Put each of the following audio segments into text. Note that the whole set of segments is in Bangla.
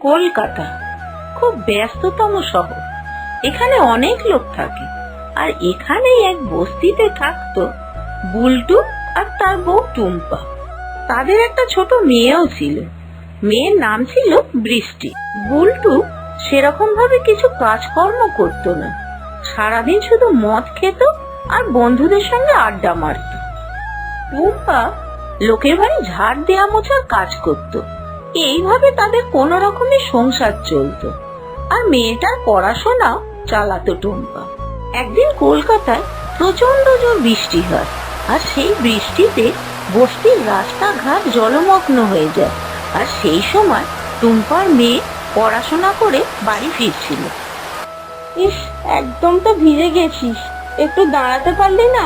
কলকাতা। খুব ব্যস্ততম শহর। এখানে অনেক লোক থাকে। আর এখানেই এক বস্তিতে থাকতো বুলটু আর তার বউ টুম্পা। তাদের একটা ছোট মেয়েও ছিল। মেয়ের নাম ছিল বৃষ্টি। বুলটু সেরকম ভাবে কিছু কাজকর্ম করতো না। সারাদিন শুধু মদ খেত আর বন্ধুদের সঙ্গে আড্ডা মারত। টুম্পা লোকের বাড়ি ঝাড় দেয়া মোছার কাজ করত। এইভাবে তাদের কোন রকমের সংসার চলতো। আর মেয়েটার পড়াশোনাও চালাতো টুম্পা। একদিন কলকাতায় প্রচণ্ড জোর বৃষ্টি হয়, আর সেই বৃষ্টিতে বস্তির রাস্তাঘাট জলমগ্ন হয়ে যায়। আর সেই সময় টুম্পার মেয়ে পড়াশোনা করে বাড়ি ফিরছিল। ইস, একদম তো ভিজে গেছিস। একটু দাঁড়াতে পারলি না?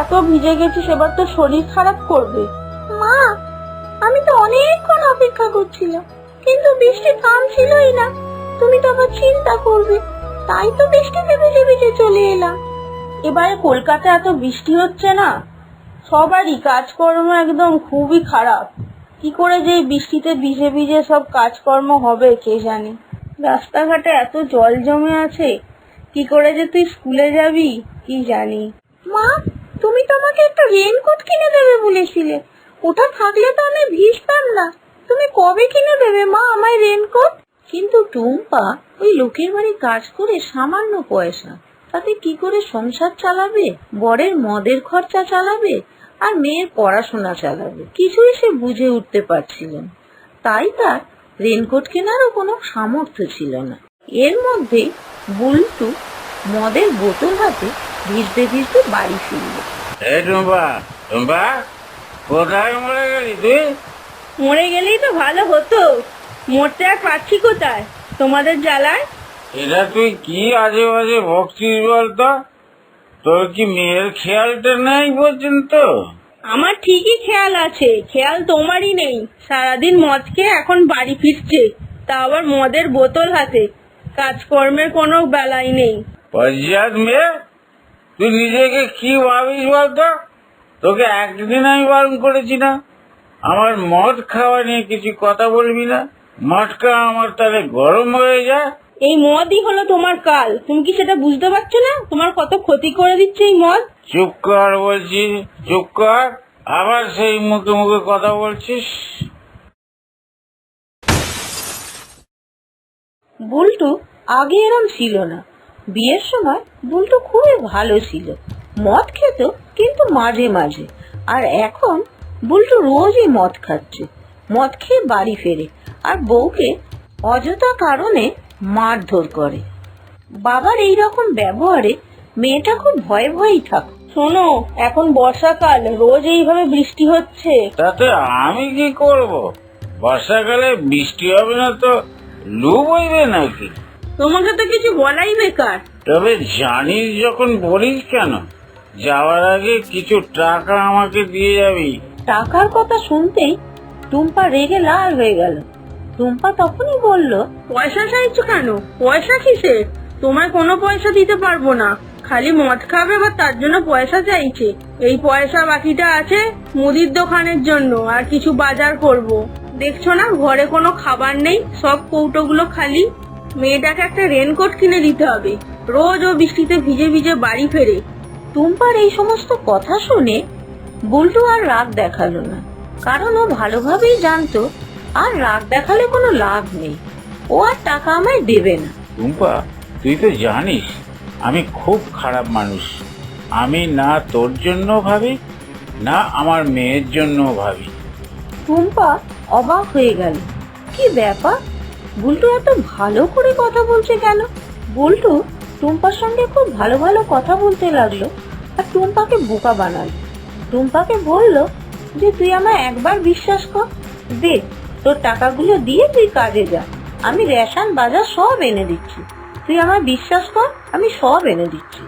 এত ভিজে গেছিস, এবার তো শরীর খারাপ করবে। মা আমি তো অনেকক্ষণ অপেক্ষা করছিলাম, কিন্তু বৃষ্টি থামছিলই না। তুমি তো আবার চিন্তা করবে, তাই তো বৃষ্টিতে ভিজে ভিজে চলে এলাম। এবারে কলকাতা এত বৃষ্টি হচ্ছে না? সবারই কাজকর্ম একদম খুবই খারাপ। কি করে যে বৃষ্টিতে ভিজে ভিজে সব কাজকর্ম হবে, কে জানে? রাস্তাঘাটে এত জল জমে আছে, কি করে যে তুই স্কুলে যাবি, কি জানি? মা, তুমি তো আমাকে একটা রেনকোট কিনে দেবে বলেছিলে। ওটা থাকলে তো আমি ভিজতাম না তুমি কবে কিনে দেবে মা আমায় রেনকোট কিন্তু টুম্পা, ওই লোকের বাড়ি কাজ করে সামান্য পয়সা। তাতে কি করে সংসার চালাবে? বরের মদের খরচা চালাবে? আর মেয়ের পড়াশোনা চালাবে? কিছুই সে বুঝে উঠতে পারছিল তাই তার রেনকোট কেনারও কোনো সামর্থ্য ছিল না। এর মধ্যে বুলটু মদের বোতল হাতে ভিজতে ভিজতে বাড়ি ফিরল। কোথায় মরে গেলি তুই? মরে গেলেই তো ভালো হতো। মরতে আর পাচ্ছি কোথায়? তোমাদের জ্বালায়? এটা তুই কি আজে বাজে ভক্তিস বলতো? তোর কি মেয়ের খেয়ালটা নেই পর্যন্ত? আমার ঠিকই খেয়াল আছে। খেয়াল তোমারই নেই। সারাদিন মদ খেয়ে এখন বাড়ি ফিরছে। তা আবার মদের বোতল হাতে। কাজকর্মের কোনো বেলাই নেই। পর্যাত মেয়ে তুই নিজেকে কি ভাবিস বলতো? তোকে একদিন আমি বারণ করেছি না। আমার মদ খাওয়া নিয়ে কিছু কথা বলবি না। মদটা আমার তাহলে গরম হয়ে যায়। এই মদই হলো তোমার কাল। তুমি কি সেটা বুঝতে পারছ না? তোমার কত ক্ষতি করে দিচ্ছে এই মদ? চুপ কর বলছি চুপ কর। আবার সেই মুখে মুখে কথা বলছিস। বুলটু আগে এরম ছিল না। বিয়ের সময় বুলটু খুবই ভালো ছিল। মদ খেত কিন্তু মাঝে মাঝে। আর এখন বুলটু রোজই মদ খাচ্ছে। মদ খেয়ে বাড়ি ফেরে আর বউকে অযথা কারণে মারধর করে। বাবার এই রকম ব্যবহারে মেয়েটা খুব ভয়ে ভয়েই থাক। শোনো এখন বর্ষাকাল রোজ এইভাবে বৃষ্টি হচ্ছে। তাতে আমি কি করব? বর্ষাকালে বৃষ্টি হবে না তো লু বইবে নাকি? তোমাকে তো কিছু বলাই বেকার। তবে জানিস যখন বলিস কেন? যাওয়ার আগে কিছু টাকা আমাকে দিয়ে যাবি। টাকার কথা শুনতেই টুম্পা রেগে লাল হয়ে গেল। টুম্পা তখনই বলল, পয়সা চাইছো কেন? পয়সা কিসে তোমায় কোনো পয়সা দিতে পারব না। খালি মদ খাবে বা তার জন্য পয়সা চাইছে। এই পয়সা বাকিটা আছে মুদির দোকানের জন্য আর কিছু বাজার করব। দেখছ না, ঘরে কোনো খাবার নেই, সব কৌটোগুলো খালি। মেয়েটাকে একটা রেনকোট কিনে দিতে হবে। রোজ ও বৃষ্টিতে ভিজে ভিজে বাড়ি ফেরে। টুম্পার এই সমস্ত কথা শুনে বুলটু আর রাগ দেখাল না। কারণ ও ভালোভাবেই জানতো আর রাগ দেখালে কোনো লাভ নেই। ও আর টাকা আমায় দেবে না। টুম্পা তুই তো জানিস আমি খুব খারাপ মানুষ। আমি না তোর জন্য ভাবি না আমার মেয়ের জন্য ভাবি। টুম্পা অবাক হয়ে গেল। কি ব্যাপার? বুলটু এত ভালো করে কথা বলছে কেন? বুলটু টুম্পার সঙ্গে খুব ভালো ভালো কথা বলতে লাগল আর টুম্পাকে বোকা বানালো। টুম্পাকে বলল, যে তুই আমায় একবার বিশ্বাস কর, দে, তোর টাকাগুলো দিয়ে তুই কাজে যা। আমি রেশন, বাজার সব এনে দিচ্ছি। তুই আমায় বিশ্বাস কর, আমি সব এনে দিচ্ছি।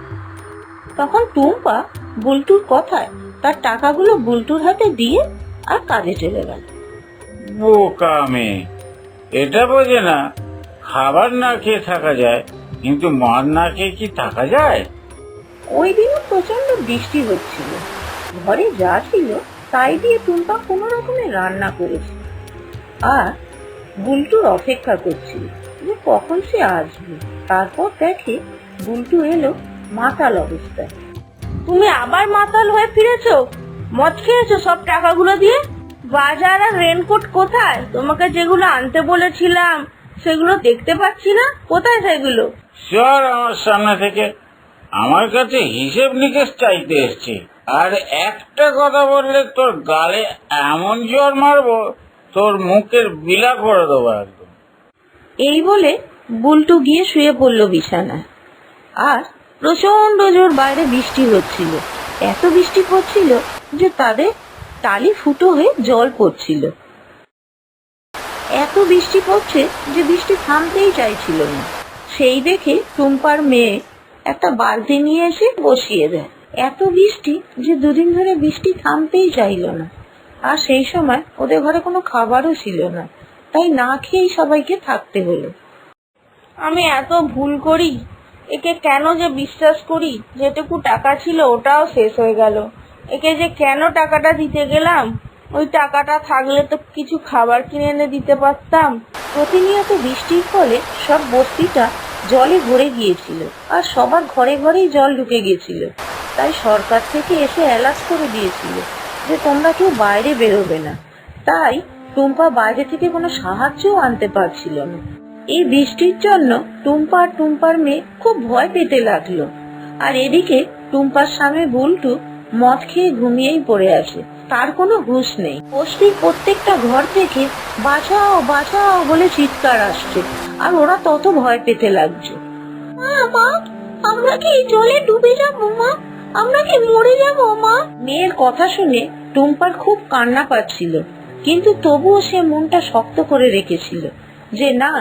তখন টুম্পা বুলটুর কথায় তার টাকাগুলো বুলটুর হাতে দিয়ে আর কাজে চলে গেল। বোকা মেয়ে, এটা বোঝে না, খাবার না খেয়ে থাকা যায়। কিন্তু মদ না খেয়ে কি থাকা যায়? ওই দিনও প্রচণ্ড বৃষ্টি হচ্ছিল। ঘরে যা ছিল তাই দিয়ে টুম্পা কোনো রকমে রান্না করেছে। আর বুলটুর অপেক্ষা করছিল যে কখন সে আসবে। তারপর দেখে বুলটু এলো মাতাল অবস্থায়। তুমি আবার মাতাল হয়ে ফিরেছো? মদ খেয়েছো সব টাকাগুলো দিয়ে? বাজার আর রেনকোট কোথায়? তোমাকে যেগুলো আনতে বলেছিলাম সেগুলো দেখতে পাচ্ছি না। কোথায় সেগুলো? সর আমার সামনে থেকে আমার কাছে হিসেব নিকেশ চাইতে এসছি। আর একটা কথা বললে তোর গালে এমন জ্বর মারবো তোর মুখের বিলা করে দেবো একদম। এই বলে বুলটু গিয়ে শুয়ে পড়ল বিছানায়। আর প্রচণ্ড জোর বাইরে বৃষ্টি হচ্ছিল। এত বৃষ্টি পড়ছিল যে তাদের টালি ফুটো হয়ে জল পড়ছিল। এত বৃষ্টি পড়ছে যে বৃষ্টি থামতেই চাইছিল না। সেই দেখে টুম্পার মেয়ে একটা বালতি নিয়ে এসে বসিয়ে দেয়। এত বৃষ্টি যে দুদিন ধরে বৃষ্টি থামতেই চাইল না। আর সেই সময় ওদের ঘরে কোনো খাবারও ছিল না। তাই না খেয়েই সবাইকে থাকতে হলো। আমি এত ভুল করি? একে কেন যে বিশ্বাস করি? যেটুকু টাকা ছিল ওটাও শেষ হয়ে গেল। একে যে কেন টাকাটা দিতে গেলাম? ওই টাকাটা থাকলে তো কিছু খাবার কিনে এনে দিতে পারতাম। প্রতিনিয়ত বৃষ্টির ফলে সব বস্তিটা জলে ভরে গিয়েছিল আর সবার ঘরে ঘরেই জল ঢুকে গিয়েছিল। তাই সরকার থেকে এসে অ্যালার্ট করে দিয়েছিল যে তোমরা কেউ বাইরে বেরোবে না। তাই টুম্পা বাইরে থেকে কোনো সাহায্যও আনতে পারছিল না। এই বৃষ্টির জন্য টুম্পা আর টুম্পার মেয়ে খুব ভয় পেতে লাগল। আর এদিকে টুম্পার স্বামী বুলটু মদ খেয়ে ঘুমিয়েই পড়ে আছে। তার কোনো হুঁশ নেই। বস্তির প্রত্যেকটা ঘর থেকে বাঁচাও বাঁচাও বলে চিৎকার আসছে, আর ওরা তত ভয় পেতে লাগছে। আমরা কি জলে ডুবে যাব, মা? আমরা কি মরে যাব, মা? মেয়ের কথা শুনে টুম্পার খুব কান্না পাচ্ছিল, কিন্তু তবুও সে মনটা শক্ত করে রেখেছিল যে, না,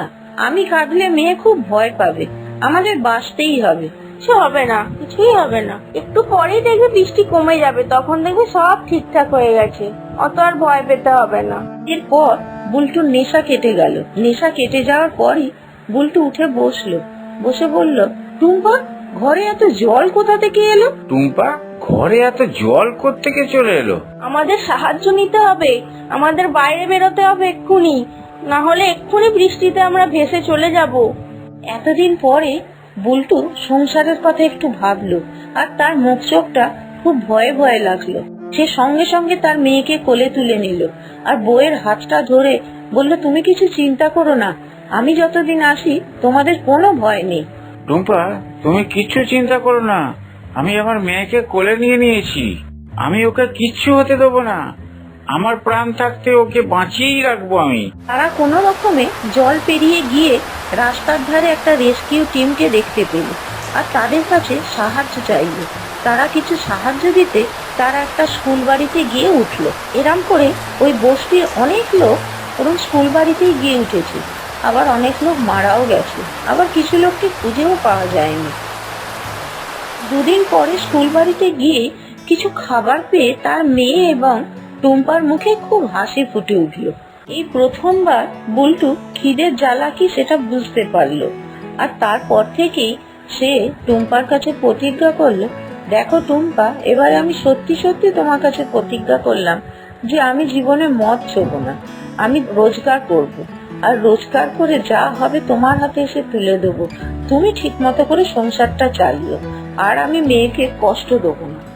আমি কাঁদলে মেয়ে খুব ভয় পাবে, আমাদের বাঁচতেই হবে। কিছু হবে না কিছুই হবে না। একটু পরেই দেখবে বৃষ্টি কমে যাবে তখন দেখবে সব ঠিকঠাক হয়ে গেছে। অত আর ভয় পেতে হবে না। এরপর বুলটুর নেশা কেটে গেল। নেশা কেটে যাওয়ার পরই বুলটু উঠে বসল। বসে বলল টুম্পা ঘরে এত জল কোথা থেকে এলো? টুম্পা ঘরে এত জল থেকে চলে এলো? আমাদের সাহায্য নিতে হবে আমাদের বাইরে বেরোতে হবে এক্ষুনি। না হলে এক্ষুনি বৃষ্টিতে আমরা ভেসে চলে যাব। এতদিন পরে বুলটু সংসারের কথা একটু ভাবলো আর তার মুখ চোখটা খুব ভয়ে ভয়ে লাগল। সে সঙ্গে সঙ্গে তার মেয়েকে কোলে তুলে নিল আর বইয়ের হাতটা ধরে বলল তুমি কিছু চিন্তা করো না আমি যতদিন আসি তোমাদের কোনো ভয় নেই। টুম্পা তুমি কিচ্ছু চিন্তা করো না আমি আমার মেয়েকে কোলে নিয়ে নিয়েছি আমি ওকে কিচ্ছু হতে দেবো না আমার প্রাণ থাকতে ওকে বাঁচিয়েই রাখব আমি। তারা কোনো রকমে জল পেরিয়ে গিয়ে রাস্তার ধারে একটা রেস্কিউ টিমকে দেখতে পেল, আর তাদের কাছে সাহায্য চাইল। তারা কিছু সাহায্য দিতে তারা একটা স্কুল বাড়িতে গিয়ে উঠল। এরম করে ওই বস্তির অনেক লোক এবং স্কুল বাড়িতেই গিয়ে উঠেছে। আবার অনেক লোক মারাও গেছে। আবার কিছু লোককে খুঁজেও পাওয়া যায়নি। দুদিন পরে স্কুল বাড়িতে গিয়ে কিছু খাবার পেয়ে তার মেয়ে এবং টুম্পার মুখে খুব হাসি ফুটে উঠল। এই প্রথমবার বুলটু খিদের জ্বালা কি সেটা বুঝতে পারল। আর তারপর থেকেই সে টুম্পার কাছে প্রতিজ্ঞা করল, দেখো টুম্পা, এবারে আমি সত্যি সত্যি তোমার কাছে প্রতিজ্ঞা করলাম যে আমি জীবনে মদ ছোবো না। আমি রোজগার করব। আর রোজগার করে যা হবে তোমার হাতে এসে তুলে দেবো। তুমি ঠিক মতো করে সংসারটা চালিও। আর আমি মেয়েকে কষ্ট দেবো না।